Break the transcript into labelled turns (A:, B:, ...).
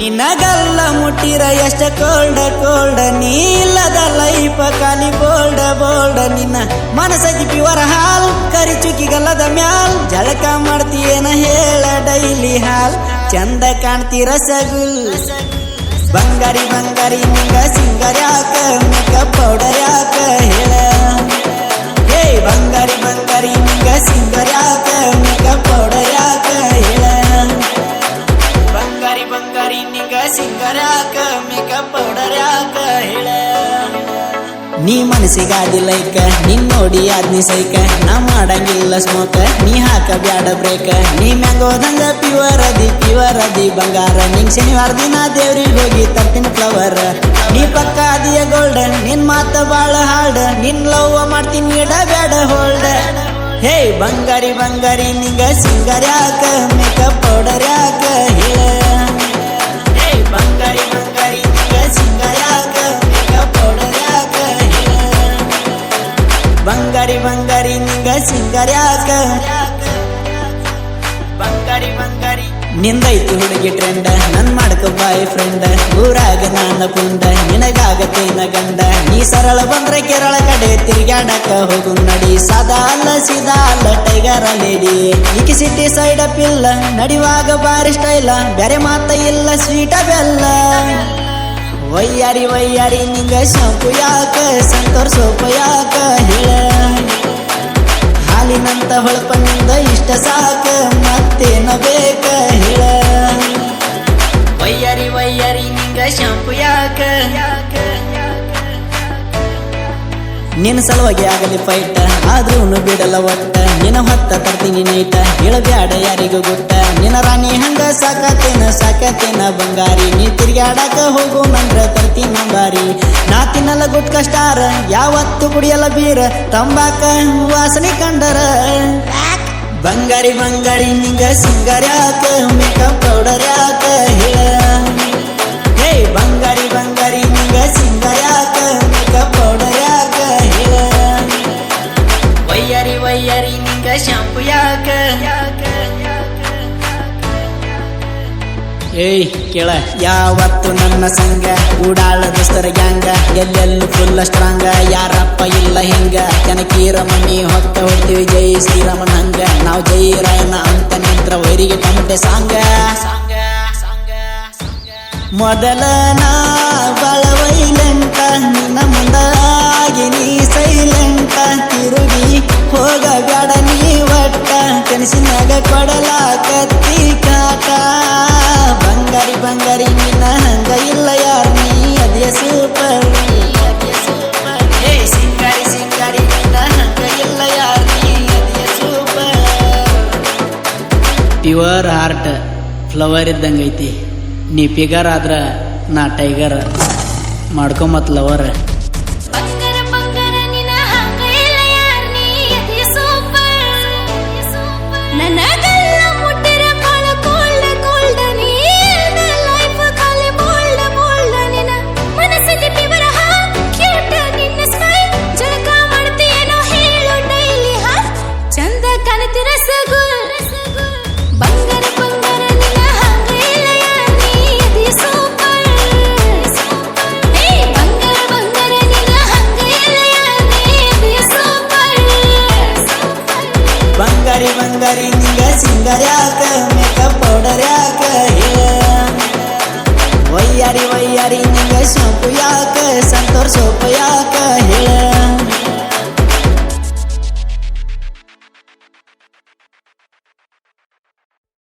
A: ನಿನ್ನಗಲ್ಲ ಮುಟ್ಟಿರ ಎಷ್ಟ cold cold, ನೀ ಇಲ್ಲದ ಲೈಫ ಕಾಲಿ ಬೋಲ್ಡ ಬೋಲ್ಡ, ನಿನ್ನ ಮನಸ್ಸದಿ ಪ್ಯೂರ್ ಹಾಲ್, ಕರಿ ಚುಕ್ಕಿಗಲ್ಲದ ಮ್ಯಾಲ್. ಜಳಕ ಮಾಡ್ತೀಯೇನ ಹೇಳ ಡೈಲಿ ಹಾಲ್, ಚಂದ ಕಾಣ್ತೀರ ಸಗುಲ್. ಬಂಗಾರಿ ಬಂಗಾರಿ ನಿಂಗ ಸಿಂಗರ್ ಯಾಕ ಮೇಕಪ್ ಪೌಡರ್ ಯಾಕ ಹೇಳ. ಹೇ ಬಂಗಾರಿ ಬಂಗಾರಿ ನಿಂಗ ಸಿಂಗರ್ ಯಾಕ ನೀ ಮನಸ್ಸಿಗಾದಿ ಲೈಕ, ನಿನ್ ನೋಡಿ ಆದ್ನಿ ಸೈಕ. ನಾ ಮಾಡಂಗಿಲ್ಲ ಸ್ಮೋಕ ನೀ ಹಾಕ ಬ್ಯಾಡ ಬ್ರೇಕ ನೀ ಮ್ಯಾಂಗೋದಂಗ ಪ್ಯೂರ್ ಅದಿ ಪ್ಯೂರ್ ಅದಿ ಬಂಗಾರ. ನಿಂಗ್ ಶನಿವಾರ ದಿನ ದೇವ್ರಿಗೆ ಹೋಗಿ ತರ್ತೀನಿ ಫ್ಲವರ್ ನೀ ಪಕ್ಕ ಅದಿಯ ಗೋಲ್ಡನ್ ನಿನ್ ಮಾತ ಬಾಳ ಹಾಡ ನಿನ್ ಲವ್ ಮಾಡ್ತೀನಿ ಇಡ ಬ್ಯಾಡ ಹೋಲ್ಡ್ ಹೇ ಬಂಗಾರಿ ಬಂಗಾರಿ, ನಿಂಗ ಸಿಂಗರ್ ಯಾಕ? ಮೇಕಪ್ ಪೌಡರ್ ಯಾಕ? ಬಂಗಾರಿ ಬಂಗಾರಿ ನಿಂಗ ಸಿಂಗಾರ ಯಾಕ? ಬಂಗಾರಿ ಬಂಗಾರಿ. ನಿಂದೈತಿ ಹುಡುಗಿ ಟ್ರೆಂಡ ನನ್ ಮಾಡ್ಕ ಬಾಯ್ ಫ್ರೆಂಡ್ ಊರಾಗ ನಾನ ಪುಂಡ ನಿನಗಾಗತ್ತೆ ಗಂಡ ಈ ಸರಳ ಬಂದ್ರೆ ಕೇರಳ ಕಡೆ ತಿರ್ಗಾಡಕ ಹೋಗು ನಡಿ. ಸದಾ ಅಲ್ಲ ಸೀದಾ ಅಲ್ಲ ಟೈಗರ್ ಲೇಡಿ ಈಕಿ ಸಿಟಿ ಸೈಡ್ ಅಪ್ ಇಲ್ಲ ನಡಿವಾಗ ಬಾರಿ ಸ್ಟೈಲ ಬೇರೆ ಮಾತ ಇಲ್ಲ ಸ್ವೀಟ ಬೆಲ್ಲ ವಯ್ಯಾರಿ ವಯ್ಯಾರಿ ನಿಂಗ ಶಾಂಪು ಯಾಕ? ಸಂತೋರ್ ಸೋಪ ಯಾಕ? ಹೇಳ. ಹಾಲಿನಂತ ಹೊಳಪನಿಂದ ಇಷ್ಟ ಸಾಕ. ಮತ್ತೇನ ಬೇಕ? ಹೇಳ. ವಯ್ಯಾರಿ ವಯ್ಯಾರಿ ನಿಂಗ ಶಾಂಪು ಯಾಕ? ನಿನ್ನ ಸಲುವಾಗಿ ಆಗಲಿ ಫೈಟ್ ಆದ್ರೂ ಬಿಡಲ್ಲ ಒಟ್ಟ. ನಿನ್ನ ಹೊತ್ತ ತರ್ತೀನಿ ನೈಟ. ಹೇಳಬ್ಯಾಡ ಯಾರಿಗೂ ಗೊತ್ತ ನಿನ್ನ ರಾಣಿ ಹಂಗ ಸಾಕತೇನ ಸಾಕತೇನ ಬಂಗಾರಿ. ನೀ ತಿರ್ಗಾಡಕ ಹೋಗು ನಂದ್ರ ತರ್ತೀನಿ ಬಾರಿ ನಾ ತಿನ್ನಲ್ಲ ಗುಟ್ ಕಷ್ಟಾರ, ಯಾವತ್ತು ಕುಡಿಯಲ್ಲ ಬೀರ. ತಂಬಾಕ ವಾಸನೆ ಕಂಡರ. ಬಂಗಾರಿ ಬಂಗಾರಿ, ನಿಂಗ ಸಿಂಗಾರ ಯಾಕ? ಮೇಕಪ್ ಪೌಡರ್ ಯಾಕ? ಹೇಳ. ಹೇ, ಬಂಗಾರಿ ಬಂಗಾರಿ. ಏಯ್ ಕೇಳ, ಯಾವತ್ತು ನನ್ನ ಸಂಘ ಉಡಾಳ ದೋಸ್ತರ ಗ್ಯಾಂಗ ಎಲ್ಲೆಲ್ಲೂ ಫುಲ್ಲ ಸ್ಟ್ರಾಂಗ ಯಾರಪ್ಪ ಇಲ್ಲ ಹಿಂಗ. ಕನಕೀರ ಮನಿ ಹೊತ್ತ ಹೋಗ್ತೀವಿ ಜೈ ಶ್ರೀರಾಮನ ಹಂಗ ನಾವು ಜೈ ರಾಯನ ಅಂತ ನಿಂತ್ರ ವೈರಿಗೆ ಕಂಟೆ ಸಾಂಗ. ಮೊದಲ ನಾ ಬಳವೈಲಂತ, ನಿನ್ನ ಮುಂದಾಗಿ ಬಂಗಾರಿ ನಿನ್ನ ಹಂಗ ಇಲ್ಲ ಯಾರ ನೀ ಅದೇ ಸೂಪರ್ ಏ ಸಿಂಗಾರಿ ಸಿಂಗಾರಿ ನಿನ್ನ ಹಂಗ ಇಲ್ಲ ಯಾರ್ ನೀ ಅದೇ ಸೂಪರ್ ಪ್ಯೂರ್ ಹಾರ್ಟ್ ಫ್ಲವರ್ ಇದ್ದಂಗೈತಿ. ನೀ ಫಿಗರ್ ಆದ್ರ ನಾ ಟೈಗರ್ ಮಾಡ್ಕೊಂಬತ್ ಲವರ್
B: ಬಂಗಾರಿ ಬಂಗಾರಿ
A: ನಿಂಗ ಸಿಂಗರ್ ಯಾಕ ಮೇಕಪ್ ಪೌಡರ್ ಯಾಕ ಹೇಳ ವಯ್ಯಾರಿ ವಯ್ಯಾರಿ ನಿಂಗ ಶಾಂಪು ಯಾಕ ಸಂತೋಷ